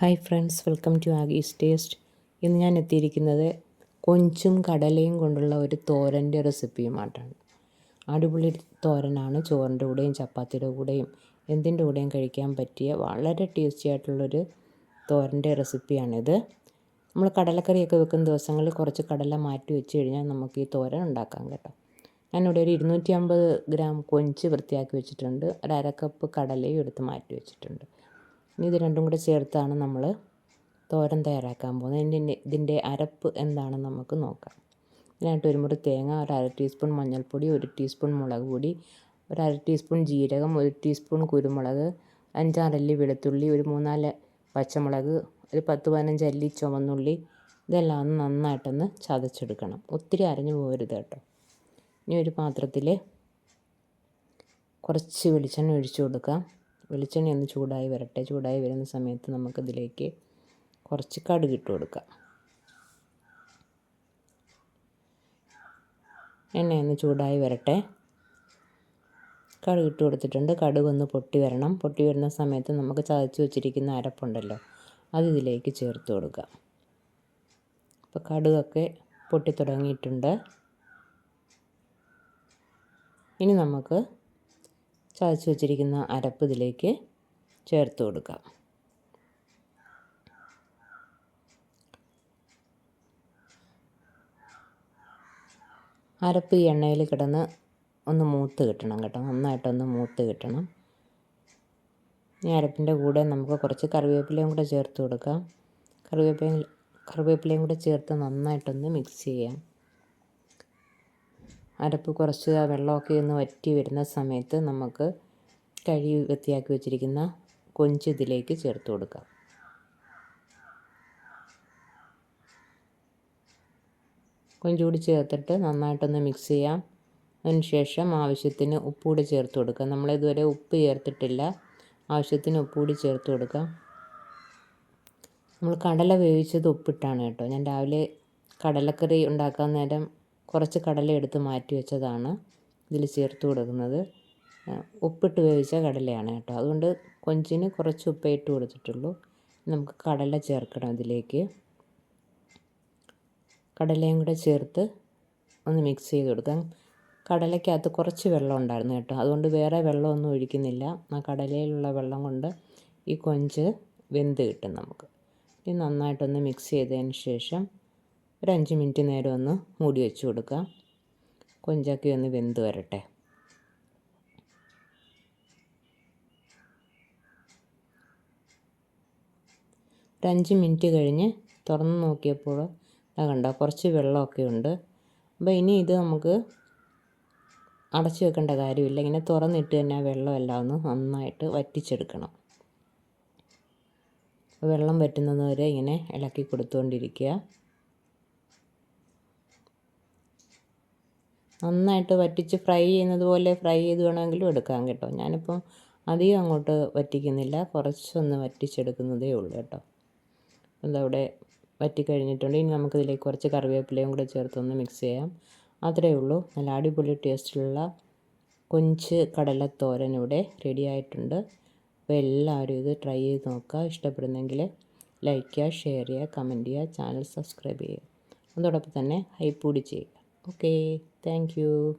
Hi friends welcome to Aagee's taste. ഇന്ന് ഞാൻ എത്തിയിരിക്കുന്നത് കൊഞ്ചും കടലയും കൊണ്ടുള്ള ഒരു തോരന്റെ റെസിപ്പിയുമായിട്ടാണ്. അടിപൊളി തോരനാണ്. ചോറിന്റെ കൂടെയും ചപ്പാത്തിയുടെ കൂടെയും എന്തിന്റെ കൂടെയും കഴിക്കാൻ പറ്റിയ വളരെ ടേസ്റ്റി ആയിട്ടുള്ളൊരു തോരന്റെ റെസിപ്പിയാണിത്. നമ്മൾ കടലക്കറിയൊക്കെ വെക്കുന്ന ദിവസങ്ങളിൽ കുറച്ച് കടല മാറ്റി വെച്ച് കഴിഞ്ഞാൽ നമുക്ക് ഈ തോരൻ ഉണ്ടാക്കാം കേട്ടോ. ഞാനിവിടെ ഒരു ഇരുന്നൂറ്റി അമ്പത് ഗ്രാം കൊഞ്ച് വൃത്തിയാക്കി വെച്ചിട്ടുണ്ട്. ഒരു അര കപ്പ് കടലയും എടുത്ത് മാറ്റി വെച്ചിട്ടുണ്ട്. ഇനി ഇത് രണ്ടും കൂടെ ചേർത്താണ് നമ്മൾ തോരൻ തയ്യാറാക്കാൻ പോകുന്നത്. ഇതിന്റെ ഇതിന്റെ അരപ്പ് എന്താണെന്ന് നമുക്ക് നോക്കാം. ഇതിനായിട്ട് ഒരു മുറി തേങ്ങ ഒരു അര ടീസ്പൂൺ മഞ്ഞൾപ്പൊടി ഒരു ടീസ്പൂൺ മുളക് പൊടി ഒരു അര ടീസ്പൂൺ ജീരകം ഒരു ടീസ്പൂൺ കുരുമുളക് അഞ്ചാറല്ലി വെളുത്തുള്ളി ഒരു മൂന്നാൽ പച്ചമുളക് ഒരു പത്ത് പതിനഞ്ചല്ലി ചുവന്നുള്ളി. ഇതെല്ലാം ഒന്ന് നന്നായിട്ടൊന്ന് ചതച്ചെടുക്കണം. ഒത്തിരി അരഞ്ഞു പോകരുത് കേട്ടോ. ഇനി ഒരു പാത്രത്തിൽ കുറച്ച് വെളിച്ചെണ്ണ ഒഴിച്ചു കൊടുക്കാം. വെളിച്ചെണ്ണ ഒന്ന് ചൂടായി വരട്ടെ. ചൂടായി വരുന്ന സമയത്ത് നമുക്കിതിലേക്ക് കുറച്ച് കടുക് ഇട്ട് കൊടുക്കാം. എണ്ണയൊന്ന് ചൂടായി വരട്ടെ. കടുക് ഇട്ട് കൊടുത്തിട്ടുണ്ട്. കടുക് ഒന്ന് പൊട്ടി വരണം. പൊട്ടി വരുന്ന സമയത്ത് നമുക്ക് ചതച്ച് വെച്ചിരിക്കുന്ന അരപ്പുണ്ടല്ലോ അത് ഇതിലേക്ക് ചേർത്ത് കൊടുക്കാം. അപ്പോൾ കടുകൊക്കെ പൊട്ടി തുടങ്ങിയിട്ടുണ്ട്. ഇനി നമുക്ക് ചതച്ച് വെച്ചിരിക്കുന്ന അരപ്പ് ഇതിലേക്ക് ചേർത്ത് കൊടുക്കാം. അരപ്പ് ഈ എണ്ണയിൽ കിടന്ന് ഒന്ന് മൂത്ത് കിട്ടണം കേട്ടോ. നന്നായിട്ടൊന്ന് മൂത്ത് കിട്ടണം. ഈ അരപ്പിന്റെ കൂടെ നമുക്ക് കുറച്ച് കറിവേപ്പിലയും കൂടെ ചേർത്ത് കൊടുക്കാം. കറിവേപ്പില കറിവേപ്പിലയും കൂടെ ചേർത്ത് നന്നായിട്ടൊന്ന് മിക്സ് ചെയ്യാം. അരപ്പ് കുറച്ച് ആ വെള്ളമൊക്കെ ഒന്ന് വറ്റി വരുന്ന സമയത്ത് നമുക്ക് കഴുകി വൃത്തിയാക്കി വെച്ചിരിക്കുന്ന കൊഞ്ച് ഇതിലേക്ക് ചേർത്ത് കൊടുക്കാം. കൊഞ്ച് കൂടി ചേർത്തിട്ട് നന്നായിട്ടൊന്ന് മിക്സ് ചെയ്യാം. അതിനുശേഷം ആവശ്യത്തിന് ഉപ്പുകൂടി ചേർത്ത് കൊടുക്കാം. നമ്മളിതുവരെ ഉപ്പ് ചേർത്തിട്ടില്ല. ആവശ്യത്തിന് ഉപ്പുകൂടി ചേർത്ത് കൊടുക്കാം. നമ്മൾ കടല വേവിച്ചത് ഉപ്പിട്ടാണ് കേട്ടോ. ഞാൻ രാവിലെ കടലക്കറി ഉണ്ടാക്കാൻ നേരം കുറച്ച് കടല എടുത്ത് മാറ്റി വെച്ചതാണ്. ഇതിൽ ചേർത്ത് കൊടുക്കുന്നത്. ഉപ്പിട്ട് വേവിച്ച കടലയാണ് കേട്ടോ. അതുകൊണ്ട് കൊഞ്ചിന് കുറച്ച് ഉപ്പേ ഇട്ട് കൊടുത്തിട്ടുള്ളൂ. നമുക്ക് കടല ചേർക്കണം ഇതിലേക്ക്. കടലയും കൂടെ ചേർത്ത് ഒന്ന് മിക്സ് ചെയ്ത് കൊടുക്കാം. കടലയ്ക്കകത്ത് കുറച്ച് വെള്ളം ഉണ്ടായിരുന്നു കേട്ടോ. അതുകൊണ്ട് വേറെ വെള്ളമൊന്നും ഒഴിക്കുന്നില്ല. ആ കടലയിലുള്ള വെള്ളം കൊണ്ട് ഈ കൊഞ്ച് വെന്ത് കിട്ടും നമുക്ക്. ഇത് നന്നായിട്ടൊന്ന് മിക്സ് ചെയ്തതിന് ശേഷം ഒരു അഞ്ച് മിനിറ്റ് നേരം ഒന്ന് മൂടി വെച്ച് കൊടുക്കാം. കൊഞ്ചാക്കി ഒന്ന് വെന്ത് വരട്ടെ. ഒരു അഞ്ച് മിനിറ്റ് കഴിഞ്ഞ് തുറന്ന് നോക്കിയപ്പോൾ കണ്ടോ കുറച്ച് വെള്ളമൊക്കെ ഉണ്ട്. അപ്പോൾ ഇനി ഇത് നമുക്ക് അടച്ചു വെക്കേണ്ട കാര്യമില്ല. ഇങ്ങനെ തുറന്നിട്ട് തന്നെ ആ വെള്ളമെല്ലാം ഒന്ന് നന്നായിട്ട് വറ്റിച്ചെടുക്കണം. വെള്ളം വറ്റുന്നത് വരെ ഇങ്ങനെ ഇളക്കി കൊടുത്തുകൊണ്ടിരിക്കുക. നന്നായിട്ട് വറ്റിച്ച് ഫ്രൈ ചെയ്യുന്നത് പോലെ ഫ്രൈ ചെയ്ത് വേണമെങ്കിലും എടുക്കാം കേട്ടോ. ഞാനിപ്പം അധികം അങ്ങോട്ട് വറ്റിക്കുന്നില്ല. കുറച്ചൊന്ന് വറ്റിച്ചെടുക്കുന്നതേ ഉള്ളൂ കേട്ടോ. അതവിടെ വറ്റിക്കഴിഞ്ഞിട്ടുണ്ട്. ഇനി നമുക്കിതിലേക്ക് കുറച്ച് കറിവേപ്പിലയും കൂടെ ചേർത്തൊന്ന് മിക്സ് ചെയ്യാം. അത്രയേ ഉള്ളൂ. നല്ല അടിപൊളി ടേസ്റ്റിലുള്ള കൊഞ്ച് കടലത്തോരൻ ഇവിടെ റെഡി ആയിട്ടുണ്ട്. അപ്പോൾ എല്ലാവരും ഇത് ട്രൈ ചെയ്ത് നോക്കുക. ഇഷ്ടപ്പെടുന്നെങ്കിൽ ലൈക്ക് ചെയ്യുക ഷെയർ ചെയ്യുക കമന്റ് ചെയ്യുക ചാനൽ സബ്സ്ക്രൈബ് ചെയ്യുക. അതോടൊപ്പം തന്നെ ഹൈപ്പ് കൂടി ചെയ്യുക okay thank you.